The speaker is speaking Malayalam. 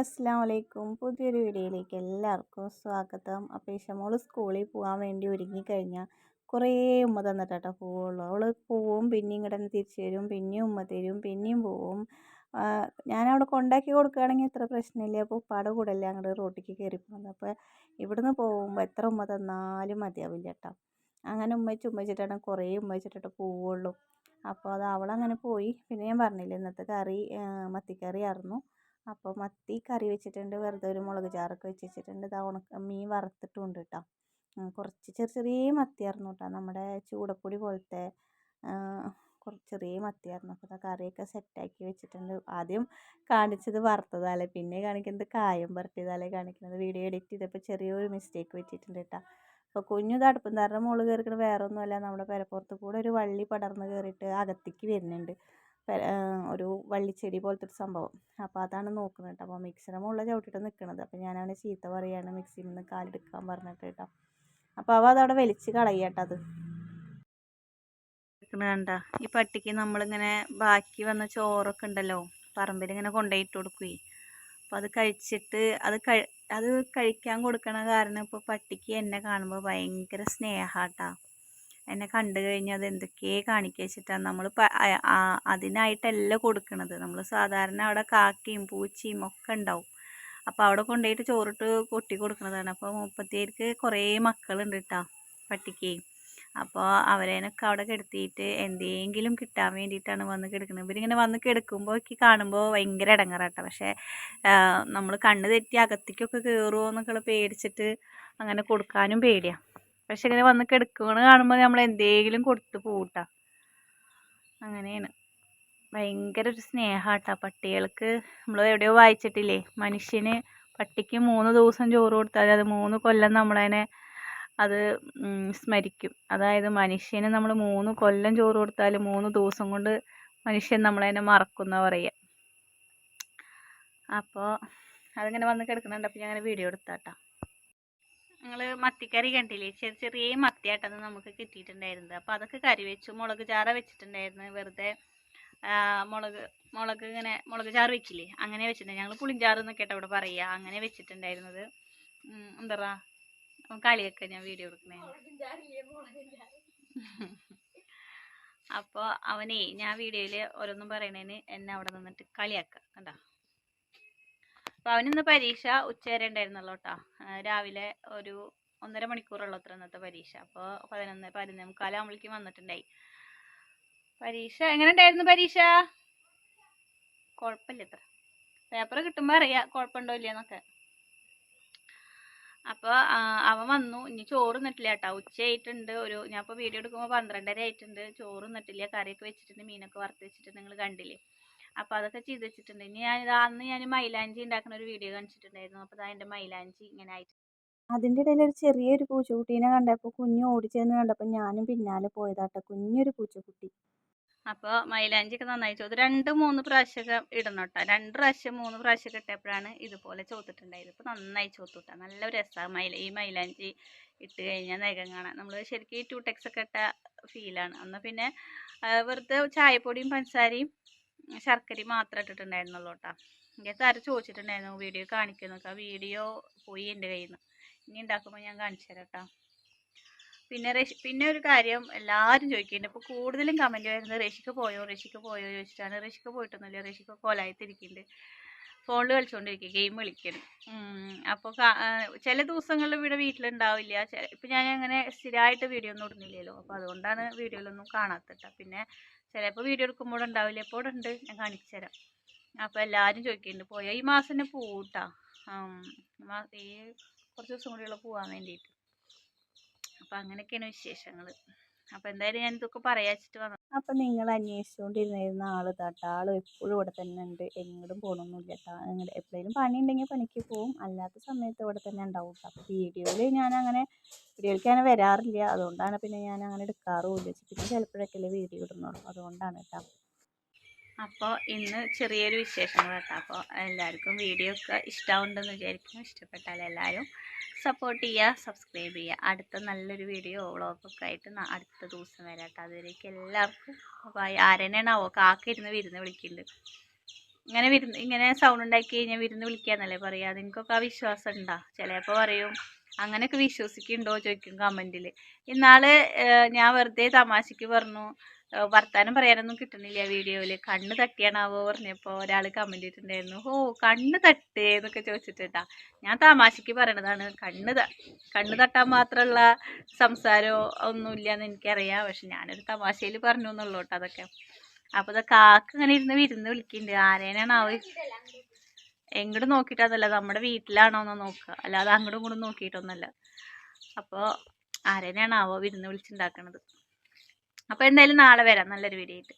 അസ്സാം വലൈക്കും പുതിയൊരു വീഡിയോയിലേക്ക് എല്ലാവർക്കും സ്വാഗതം. അപ്പോൾ ഇഷമോൾ സ്കൂളിൽ പോകാൻ വേണ്ടി ഒരുങ്ങിക്കഴിഞ്ഞാൽ കുറേ ഉമ്മ തന്നിട്ടാട്ടോ പോവുള്ളൂ. അവൾ പോവും പിന്നെയും ഇങ്ങോട്ട് തന്നെ തിരിച്ചു വരും പിന്നെയും ഉമ്മ തരും പിന്നെയും പോവും. ഞാനവിടെ കൊണ്ടാക്കി കൊടുക്കുകയാണെങ്കിൽ ഇത്ര പ്രശ്നമില്ല. അപ്പോൾ ഉപ്പാടെ കൂടെ അല്ലേ അങ്ങോട്ട് റോട്ടിക്ക് കയറി പോകുന്നത്. അപ്പോൾ ഇവിടുന്ന് പോകുമ്പോൾ എത്ര ഉമ്മ തന്നാലും മതിയാവില്ല കേട്ടോ അങ്ങനെ ഉമ്മച്ച് ഉമ്മച്ചിട്ടാണ് കുറേ ഉമ്മച്ചിട്ടിട്ട് പോവുള്ളൂ. അപ്പോൾ അത് അവളങ്ങനെ പോയി. പിന്നെ ഞാൻ പറഞ്ഞില്ല ഇന്നത്തെ കറി മത്തിക്കറി ആയിരുന്നു. അപ്പോൾ മത്തി കറി വെച്ചിട്ടുണ്ട് വെറുതെ ഒരു മുളക് ചാറൊക്കെ വെച്ച് വെച്ചിട്ടുണ്ട്. ഇതാ ഉണക്ക മീൻ വറുത്തിട്ടുണ്ട് കേട്ടോ കുറച്ച് ചെറിയ ചെറിയ മത്തിയായിരുന്നു കേട്ടോ നമ്മുടെ ചൂടപ്പൊടി പോലത്തെ കുറച്ച് ചെറിയ മത്തിയായിരുന്നു. അപ്പോൾ ഇതാ കറിയൊക്കെ സെറ്റാക്കി വെച്ചിട്ടുണ്ട്. ആദ്യം കാണിച്ചത് വറുത്തതാലേ പിന്നെ കാണിക്കുന്നത് കായം പുരട്ടിയതാലേ കാണിക്കുന്നത്. വീഡിയോ എഡിറ്റ് ചെയ്തപ്പോൾ ചെറിയൊരു മിസ്റ്റേക്ക് വെച്ചിട്ടുണ്ട് കേട്ടോ അപ്പോൾ കുഞ്ഞു തടുപ്പും തറ മുകളിൽ കയറിക്കണ വേറെ ഒന്നുമല്ല നമ്മുടെ പെരപ്പുറത്ത് കൂടെ ഒരു വള്ളി പടർന്ന് കയറിയിട്ട് അകത്തേക്ക് വരുന്നുണ്ട്. ഒരു വള്ളിച്ചെടി പോലത്തെ ഒരു സംഭവം. അപ്പോൾ അതാണ് നോക്കുന്നത് കേട്ടോ. അപ്പോൾ മിക്സിയുടെ മുകളിൽ ചവിട്ടിയിട്ട് നിൽക്കുന്നത് അപ്പോൾ ഞാൻ അവനെ ചീത്ത പറയുകയാണ് മിക്സിയിൽ നിന്ന് കാലെടുക്കാൻ പറഞ്ഞിട്ട് കേട്ടോ. അപ്പോൾ അവ അതവിടെ വലിച്ച് കളയട്ടോ അത്. കണ്ട. ഈ പട്ടിക്ക് നമ്മളിങ്ങനെ ബാക്കി വന്ന ചോറൊക്കെ ഉണ്ടല്ലോ പറമ്പിൽ ഇങ്ങനെ കൊണ്ടുപോയിട്ട് കൊടുക്കുകയെ അപ്പോൾ അത് കഴിച്ചിട്ട് അത് കഴി അത് കഴിക്കാൻ കൊടുക്കണ കാരണം ഇപ്പോൾ പട്ടിക്ക് എന്നെ കാണുമ്പോൾ ഭയങ്കര സ്നേഹാട്ടാ. എന്നെ കണ്ടു കഴിഞ്ഞാൽ അത് എന്തൊക്കെ കാണിക്കുക വെച്ചിട്ടാണ് നമ്മൾ അതിനായിട്ടല്ല കൊടുക്കണത്. നമ്മൾ സാധാരണ അവിടെ കാക്കയും പൂച്ചയും ഒക്കെ ഉണ്ടാവും. അപ്പോൾ അവിടെ കൊണ്ടുപോയിട്ട് ചോറിട്ട് കൊട്ടി കൊടുക്കുന്നതാണ് അപ്പോൾ മുപ്പത്തിയേർക്ക് കുറേ മക്കളുണ്ട് കേട്ടോ പട്ടിക്ക്. അപ്പോൾ അവരേനൊക്കെ അവിടെ കിടത്തിയിട്ട് എന്തെങ്കിലും കിട്ടാൻ വേണ്ടിയിട്ടാണ് വന്ന് കിടക്കുന്നത് ഇവരിങ്ങനെ വന്ന് കിടക്കുമ്പോൾ ഒക്കെ കാണുമ്പോൾ ഭയങ്കര ഇടങ്ങറാട്ടോ പക്ഷേ നമ്മൾ കണ്ണ് തെറ്റി അകത്തേക്കൊക്കെ കയറുമോ എന്നൊക്കെ പേടിച്ചിട്ട് അങ്ങനെ കൊടുക്കാനും പേടിയാണ് പക്ഷെ ഇങ്ങനെ വന്ന് കിടക്കണ കാണുമ്പോൾ നമ്മൾ എന്തെങ്കിലും കൊടുത്ത് പോകട്ട അങ്ങനെയാണ്. ഭയങ്കര ഒരു സ്നേഹാട്ടാ പട്ടികൾക്ക്. നമ്മൾ എവിടെയോ വായിച്ചിട്ടില്ലേ? മനുഷ്യന് പട്ടിക്ക് മൂന്ന് ദിവസം ചോറ് കൊടുത്താൽ അത് മൂന്ന് കൊല്ലം നമ്മളതിനെ അത് സ്മരിക്കും. അതായത് മനുഷ്യന് നമ്മൾ മൂന്ന് കൊല്ലം ചോറ് കൊടുത്താൽ മൂന്ന് ദിവസം കൊണ്ട് മനുഷ്യൻ നമ്മളതിനെ മറക്കുന്ന പറയുക അപ്പോൾ അതിങ്ങനെ വന്ന് കിടക്കുന്നുണ്ട് അപ്പോൾ ഞാൻ അങ്ങനെ വീഡിയോ എടുത്താട്ടാ. ഞങ്ങൾ മത്തിക്കറി കണ്ടില്ലേ? ചെറിയ ചെറിയ മത്തിയായിട്ടാണ് നമുക്ക് കിട്ടിയിട്ടുണ്ടായിരുന്നത് അപ്പോൾ അതൊക്കെ കറി വെച്ചു. മുളക് ചാറ വെച്ചിട്ടുണ്ടായിരുന്നു. വെറുതെ മുളക് മുളക് ഇങ്ങനെ മുളക് ചാറ് വെക്കില്ലേ? അങ്ങനെ വെച്ചിട്ടുണ്ട് ഞങ്ങൾ പുളിഞ്ചാറ് എന്നൊക്കെ കേട്ടോ ഇവിടെ പറയുക അങ്ങനെ വെച്ചിട്ടുണ്ടായിരുന്നത്. എന്താ പറയുക കളിയൊക്കെ ഞാൻ വീഡിയോ എടുക്കുന്നേ അപ്പോൾ അവനേ ഞാൻ വീഡിയോയിൽ ഓരോന്നും പറയണേന് എന്നെ അവിടെ നിന്നിട്ട് കളിയാക്കുക കണ്ടോ? അപ്പോൾ അവനിന്ന് പരീക്ഷ ഉച്ചവരെ ഉണ്ടായിരുന്നല്ലോ കേട്ടോ രാവിലെ ഒരു ഒന്നര മണിക്കൂറുള്ള അത്ര ഇന്നത്തെ പരീക്ഷ. അപ്പോൾ പതിനൊന്ന് പതിനൊന്ന് മുക്കാലാകുമ്പോഴേക്കും വന്നിട്ടുണ്ടായി. പരീക്ഷ എങ്ങനെ ഉണ്ടായിരുന്നു പരീക്ഷ? കുഴപ്പമില്ല ഇത്ര. പേപ്പർ കിട്ടുമ്പോൾ അറിയാം കുഴപ്പമുണ്ടോ ഇല്ലയെന്നൊക്കെ. അപ്പോൾ അവൻ വന്നു. ഇനി ചോറ് നിന്നിട്ടില്ല കേട്ടോ ഉച്ചയായിട്ടുണ്ട് ഒരു ഞാൻ ഇപ്പോൾ വീഡിയോ എടുക്കുമ്പോൾ പന്ത്രണ്ടര ആയിട്ടുണ്ട്. ചോറ് നിന്നിട്ടില്ല കറിയൊക്കെ വെച്ചിട്ടുണ്ട്. മീനൊക്കെ വറുത്ത് വെച്ചിട്ടുണ്ട്. നിങ്ങൾ കണ്ടില്ലേ? അപ്പോൾ അതൊക്കെ ചെയ്ത് വെച്ചിട്ടുണ്ട് ഇനി ഞാൻ അന്ന് ഞാൻ മൈലാഞ്ചി ഉണ്ടാക്കുന്ന ഒരു വീഡിയോ കാണിച്ചിട്ടുണ്ടായിരുന്നു. അപ്പോൾ അതിന്റെ മൈലാഞ്ചി ഇങ്ങനെ ആയിട്ട്. അതിന്റെ ഇടയിൽ ഒരു ചെറിയൊരു പൂച്ചക്കുട്ടീനെ കണ്ടപ്പോൾ കുഞ്ഞു ഓടിച്ചെന്ന് കണ്ടപ്പോൾ ഞാനും പിന്നാലെ പോയതാട്ടോ. കുഞ്ഞൊരു പൂച്ചക്കുട്ടി. അപ്പോൾ മൈലാഞ്ചിയൊക്കെ നന്നായി ചോദി രണ്ട് മൂന്ന് പ്രാവശ്യമൊക്കെ ഇടണം കേട്ടോ രണ്ട് പ്രാവശ്യം മൂന്ന് പ്രാവശ്യമൊക്കെ ഇട്ടപ്പോഴാണ് ഇതുപോലെ ചോത്തിട്ടുണ്ടായത്. ഇപ്പോൾ നന്നായി ചോത്തുട്ടാ നല്ല രസമാണ് മൈല ഈ മൈലാഞ്ചി ഇട്ട് കഴിഞ്ഞാൽ നഖം കാണാം നമ്മൾ ശരിക്കും ഈ ടു ടെക്സ് ഒക്കെ ഇട്ട ഫീലാണ് എന്നാൽ പിന്നെ വെറുതെ ചായപ്പൊടിയും പഞ്ചസാരയും ശർക്കരയും മാത്രം ഇട്ടിട്ടുണ്ടായിരുന്നുള്ളൂ കേട്ടോ എനിക്ക് ആരും ചോദിച്ചിട്ടുണ്ടായിരുന്നു വീഡിയോ കാണിക്കുന്നൊക്കെ വീഡിയോ പോയി എന്റെ കയ്യിൽ നിന്ന് ഇനി ഉണ്ടാക്കുമ്പോൾ ഞാൻ കാണിച്ചു തരാം പിന്നെ റഷി പിന്നെ ഒരു കാര്യം എല്ലാവരും ചോദിക്കുന്നുണ്ട്. ഇപ്പോൾ കൂടുതലും കമന്റ് വരുന്നത് റഷിക്ക് പോയോ റഷിക്ക് പോയോ ചോദിച്ചിട്ടാണ്. റഷിക്ക് പോയിട്ടൊന്നുമില്ല. റഷിക്ക് കോലായത്തിരിക്കുന്നുണ്ട് ഫോണിൽ കളിച്ചുകൊണ്ടിരിക്കുക ഗെയിം കളിക്കണം അപ്പോൾ ചില ദിവസങ്ങളിൽ ഇവിടെ വീട്ടിലുണ്ടാവില്ല. ഇപ്പം ഞാൻ അങ്ങനെ സ്ഥിരമായിട്ട് വീഡിയോ ഒന്നും ഇടുന്നില്ലല്ലോ. അപ്പോൾ അതുകൊണ്ടാണ് വീഡിയോയിലൊന്നും കാണാത്തട്ട പിന്നെ ചിലപ്പോൾ വീഡിയോ എടുക്കുമ്പോൾ ഉണ്ടാവില്ല. എപ്പോൾ ഉണ്ട്. ഞാൻ കാണിച്ചു തരാം. അപ്പോൾ എല്ലാവരും ചോദിക്കുന്നുണ്ട് പോയാൽ ഈ മാസം തന്നെ പോകട്ടാ ഈ കുറച്ച് ദിവസം കൂടിയുള്ള പോകാൻ വേണ്ടിയിട്ട്. അപ്പോൾ അങ്ങനെയൊക്കെയാണ് വിശേഷങ്ങൾ അപ്പോൾ എന്തായാലും ഞാൻ ഇതൊക്കെ പറയാച്ചിട്ട് വന്നു അപ്പോൾ നിങ്ങൾ അന്വേഷിച്ചുകൊണ്ടിരുന്നിരുന്ന ആൾ കേട്ടോ ആൾ എപ്പോഴും ഇവിടെ തന്നെ ഉണ്ട്. എങ്ങോട്ടും പോകണമൊന്നുമില്ല കേട്ടോ നിങ്ങൾ എപ്പോഴേലും പണി ഉണ്ടെങ്കിൽ പണിക്ക് പോവും. അല്ലാത്ത സമയത്ത് ഇവിടെ തന്നെ ഉണ്ടാവും കേട്ടോ വീഡിയോയിൽ ഞാൻ അങ്ങനെ വീഡിയോയിലേക്ക് അങ്ങനെ വരാറില്ല. അതുകൊണ്ടാണ് പിന്നെ ഞാൻ അങ്ങനെ എടുക്കാറുമില്ല പിന്നെ ചിലപ്പോഴൊക്കെ വീഡിയോ ഇടുന്നുള്ളൂ. അതുകൊണ്ടാണ് കേട്ടോ അപ്പോൾ ഇന്ന് ചെറിയൊരു വിശേഷങ്ങൾ കേട്ടോ അപ്പോൾ എല്ലാവർക്കും വീഡിയോ ഒക്കെ ഇഷ്ടമുണ്ടെന്ന് വിചാരിക്കുന്നു. ഇഷ്ടപ്പെട്ടാൽ എല്ലാവരും സപ്പോർട്ട് ചെയ്യുക സബ്സ്ക്രൈബ് ചെയ്യുക. അടുത്ത നല്ലൊരു വീഡിയോ വ്ളോഗൊക്കെ ആയിട്ട് അടുത്ത ദിവസം വരാം കേട്ടോ അതുവരേക്കും എല്ലാവർക്കും ആരനാണാവോ കാക്ക ഇരുന്ന് വിരുന്ന് വിളിക്കുന്നുണ്ട് ഇങ്ങനെ വിരുന്ന് ഇങ്ങനെ സൗണ്ട് ഉണ്ടാക്കി കഴിഞ്ഞാൽ വിരുന്ന് വിളിക്കാന്നല്ലേ പറയുക നിങ്ങൾക്കൊക്കെ ആ വിശ്വാസം ഉണ്ടാ? ചിലപ്പോൾ പറയും അങ്ങനെയൊക്കെ വിശ്വസിക്കുന്നുണ്ടോ? ചോദിക്കും കമന്റിൽ ഇന്നാൾ ഞാൻ വെറുതെ തമാശയ്ക്ക് പറഞ്ഞു. വർത്താനം പറയാനൊന്നും കിട്ടണില്ല വീഡിയോയിൽ കണ്ണ് തട്ടിയാണാവോ പറഞ്ഞപ്പോൾ ഒരാൾ കമന്റ് ഇട്ടിട്ടുണ്ടായിരുന്നു. ഓ കണ്ണ് തട്ടേ എന്നൊക്കെ ചോദിച്ചിട്ടാ. ഞാൻ തമാശക്ക് പറയണതാണ്. കണ്ണ് കണ്ണ് തട്ടാൻ മാത്രമുള്ള സംസാരോ ഒന്നുമില്ല എന്ന് എനിക്കറിയാം. പക്ഷെ ഞാനൊരു തമാശയിൽ പറഞ്ഞു എന്നുള്ളൂ കേട്ടോ അതൊക്കെ. അപ്പോൾ ഇത് കാക്ക ഇങ്ങനെ ഇരുന്ന് വിരുന്ന് വിളിക്കുന്നുണ്ട് ആരേനാണാവ് എങ്ങോട്ട് നോക്കിയിട്ടതല്ല നമ്മുടെ വീട്ടിലാണോ എന്ന് നോക്കുക അല്ലാതെ അങ്ങോട്ടും ഇങ്ങോട്ടും നോക്കിയിട്ടൊന്നല്ല. അപ്പോൾ ആരേനാണാവോ വിരുന്ന് വിളിച്ചുണ്ടാക്കണത് അപ്പോൾ എന്തായാലും നാളെ വരാം. നല്ലൊരു വീഡിയോ ആയിട്ട്.